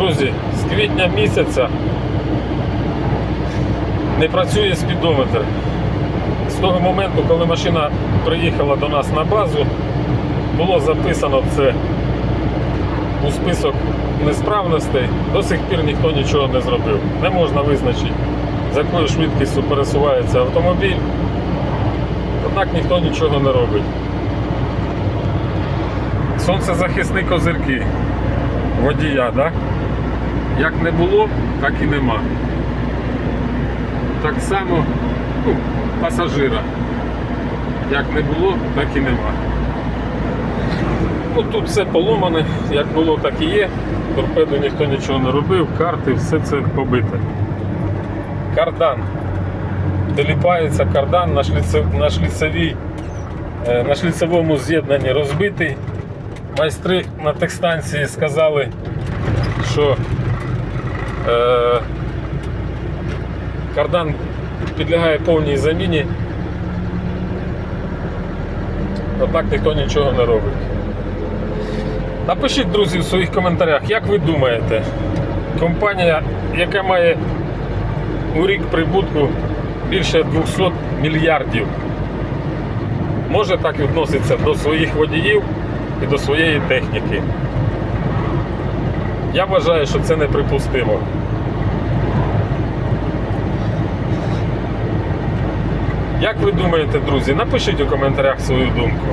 Друзі, з квітня місяця не працює спідометр. З того моменту, коли машина приїхала до нас на базу, було записано це у список несправностей, до сих пір ніхто нічого не зробив. Не можна визначити, з якою швидкістю пересувається автомобіль. Однак ніхто нічого не робить. Сонцезахисні козирки водія, да? як не було, так і нема. Так само ну, пасажира. Як не було, так і нема. Ну, тут все поломане, як було, так і є. Торпеду ніхто нічого не робив, карти, все це побите. Кардан. Доліпається кардан на, шліце, на, шліцевій, е, з'єднанні розбитий. Майстри на техстанції сказали, що е, кардан підлягає повній заміні. Однак ніхто нічого не робить. Напишіть, друзі, в своїх коментарях, як ви думаєте, компанія, яка має у рік прибутку більше 200 мільярдів, може так відноситися до своїх водіїв і до своєї техніки? Я вважаю, що це неприпустимо. Як ви думаєте, друзі? Напишіть у коментарях свою думку.